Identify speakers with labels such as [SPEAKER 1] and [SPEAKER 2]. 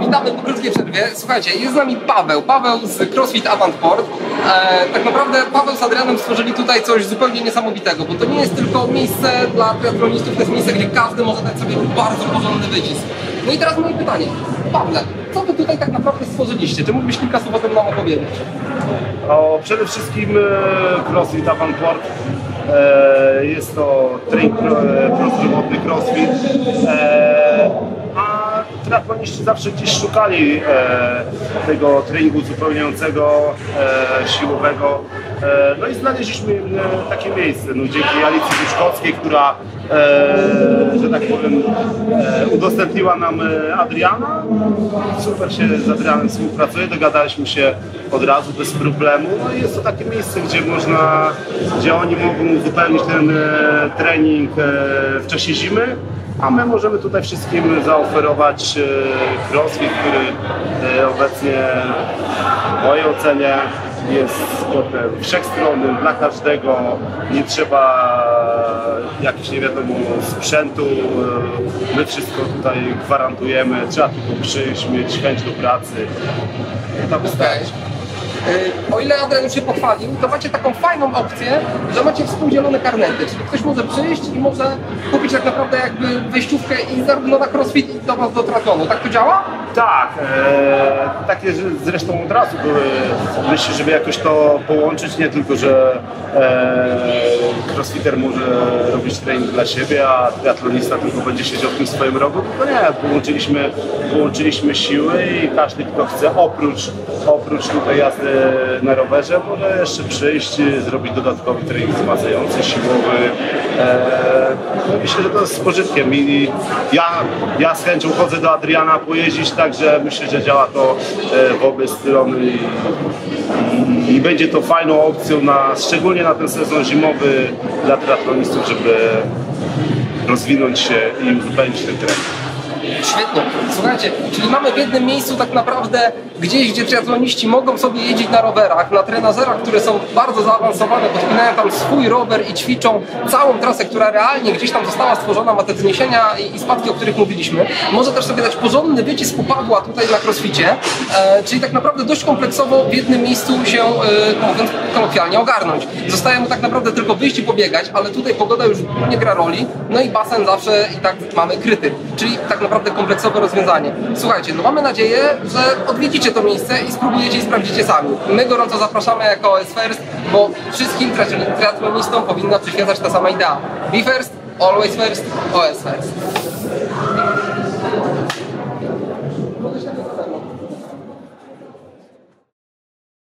[SPEAKER 1] Witamy po krótkiej przerwie. Słuchajcie, jest z nami Paweł. Paweł z CrossFit Avantport. E, tak naprawdę Paweł z Adrianem stworzyli tutaj coś zupełnie niesamowitego, bo to nie jest tylko miejsce dla triatlonistów, to jest miejsce, gdzie każdy może dać sobie bardzo porządny wycisk. No i teraz moje pytanie. Pawle, co wy tutaj tak naprawdę stworzyliście? Czy mógłbyś kilka słów o tym nam opowiedzieć?
[SPEAKER 2] O, przede wszystkim e, CrossFit Avantport. Jest to trening pro, e, prozdrowotny CrossFit. Triatloniści zawsze gdzieś szukali e, tego treningu uzupełniającego, e, siłowego. E, no i znaleźliśmy e, takie miejsce. No, dzięki Alicji Buczkowskiej, która e, że tak powiem, e, udostępniła nam Adriana. Super się z Adrianem współpracuje, dogadaliśmy się od razu bez problemu. No i jest to takie miejsce, gdzie można, gdzie oni mogą uzupełnić ten trening w czasie zimy. A my możemy tutaj wszystkim zaoferować e, crossfit, który e, obecnie w mojej ocenie jest sportem wszechstronnym dla każdego. Nie trzeba jakichś nie wiadomo sprzętu. My wszystko tutaj gwarantujemy. Trzeba tylko przyjść, mieć chęć do pracy. To wystarczy.
[SPEAKER 1] Y, O ile Adrian już się pochwalił, to macie taką fajną opcję, że macie współdzielone karnety, czyli ktoś może przyjść i może kupić tak naprawdę jakby wejściówkę i zarówno na crossfit i do was do triatlonu. Tak to działa?
[SPEAKER 2] Tak, e, takie zresztą od razu były myśli, żeby jakoś to połączyć, nie tylko, że e, crossfitter może robić trening dla siebie, a triatlonista tylko będzie siedział w tym swoim rogu, tylko nie, połączyliśmy, połączyliśmy siły i każdy, kto chce oprócz, oprócz tutaj jazdy na rowerze, może jeszcze przyjść, zrobić dodatkowy trening wzmacniający, siłowy. E, myślę, że to jest z pożytkiem i ja, ja z chęcią chodzę do Adriana pojeździć, także myślę, że działa to e, w obie strony i, i, i będzie to fajną opcją, na, szczególnie na ten sezon zimowy dla triatlonistów, żeby rozwinąć się i uzupełnić ten trening.
[SPEAKER 1] Świetnie. Słuchajcie, czyli mamy w jednym miejscu tak naprawdę gdzieś, gdzie triatloniści mogą sobie jeździć na rowerach, na trenazerach, które są bardzo zaawansowane, podpinają tam swój rower i ćwiczą całą trasę, która realnie gdzieś tam została stworzona, ma te wzniesienia i, i spadki, o których mówiliśmy. Może też sobie dać porządny wycisk upadła tutaj na crossficie, e, czyli tak naprawdę dość kompleksowo w jednym miejscu się, e, mówiąc kolokwialnie, ogarnąć. Zostaje mu tak naprawdę tylko wyjść i pobiegać, ale tutaj pogoda już nie gra roli, no i basen zawsze i tak mamy kryty, czyli tak naprawdę kompleksowe rozwiązanie. Słuchajcie, no mamy nadzieję, że odwiedzicie to miejsce i spróbujecie i sprawdzicie sami. My gorąco zapraszamy jako OS First, bo wszystkim triathlonistom powinna przyświecać ta sama idea. Be first, always first, OS first.